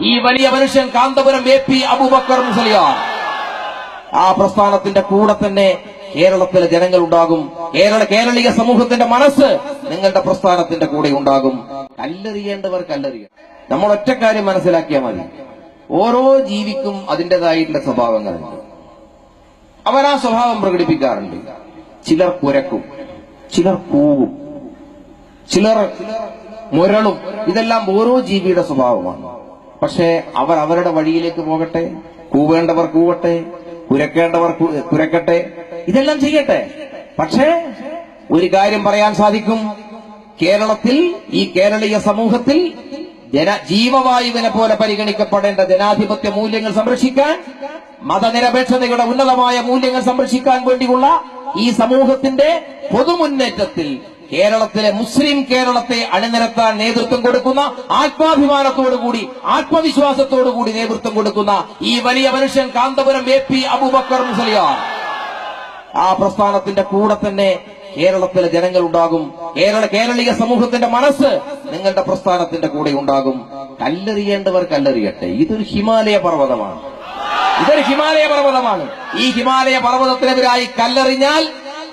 ഈ വലിയ മനുഷ്യൻ കാന്തപുരം എ പി അബൂബക്കർ മുസലിയാർ. ആ പ്രസ്ഥാനത്തിന്റെ കൂടെ തന്നെ കേരളത്തിലെ ജനങ്ങൾ ഉണ്ടാകും. കേരള കേരളീയ സമൂഹത്തിന്റെ മനസ്സ് നിങ്ങളുടെ പ്രസ്ഥാനത്തിന്റെ കൂടെ ഉണ്ടാകും. കല്ലെറിയേണ്ടവർ കല്ലെറിയണം. നമ്മൾ ഒറ്റ കാര്യം മനസ്സിലാക്കിയാൽ മതി. ഓരോ ജീവിക്കും അതിന്റെതായിട്ടുള്ള സ്വഭാവങ്ങളുണ്ട്. അവർ ആ സ്വഭാവം പ്രകടിപ്പിക്കാറുണ്ട്. ചിലർ കുരക്കും ചിലർ കൂവും ചിലർ മുരളും. ഇതെല്ലാം ഓരോ ജീവിയുടെ സ്വഭാവമാണ്. പക്ഷേ അവർ അവരുടെ വഴിയിലേക്ക് പോകട്ടെ കൂവേണ്ടവർ കൂവട്ടെ കുരക്കേണ്ടവർ കുരക്കട്ടെ ഇതെല്ലാം ചെയ്യട്ടെ. പക്ഷേ ഒരു കാര്യം പറയാൻ സാധിക്കും. കേരളത്തിൽ ഈ കേരളീയ സമൂഹത്തിൽ ജന ജീവവായുവിനെ പോലെ പരിഗണിക്കപ്പെടേണ്ട ജനാധിപത്യ മൂല്യങ്ങൾ സംരക്ഷിക്കാൻ മതനിരപേക്ഷതയുടെ ഉന്നതമായ മൂല്യങ്ങൾ സംരക്ഷിക്കാൻ വേണ്ടിയുള്ള ഈ സമൂഹത്തിന്റെ പൊതുമുന്നേറ്റത്തിൽ കേരളത്തിലെ മുസ്ലിം കേരളത്തെ അണിനിരത്താൻ നേതൃത്വം കൊടുക്കുന്ന ആത്മാഭിമാനത്തോടുകൂടി ആത്മവിശ്വാസത്തോടുകൂടി നേതൃത്വം കൊടുക്കുന്ന ഈ വലിയ മനുഷ്യൻ കാന്തപുരം എ പി അബൂബക്കർ മുസലിയാർ. ആ പ്രസ്ഥാനത്തിന്റെ കൂടെ തന്നെ കേരളത്തിലെ ജനങ്ങൾ ഉണ്ടാകും. കേരള കേരളീയ സമൂഹത്തിന്റെ മനസ്സ് നിങ്ങളുടെ പ്രസ്ഥാനത്തിന്റെ കൂടെ ഉണ്ടാകും. കല്ലെറിയേണ്ടവർ കല്ലെറിയട്ടെ. ഇതൊരു ഹിമാലയ പർവതമാണ്. ഇതൊരു ഹിമാലയ പർവതമാണ്. ഈ ഹിമാലയ പർവതത്തിനെതിരായി കല്ലെറിഞ്ഞാൽ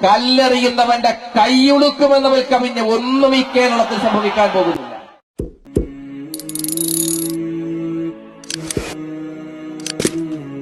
കല്ലെറിയുന്നവന്റെ കൈയൊടുക്കുമെന്ന് വിൽക്കമിഞ്ഞ് ഒന്നും ഈ കേരളത്തിൽ സംഭവിക്കാൻ പോകുന്നില്ല Mm-hmm.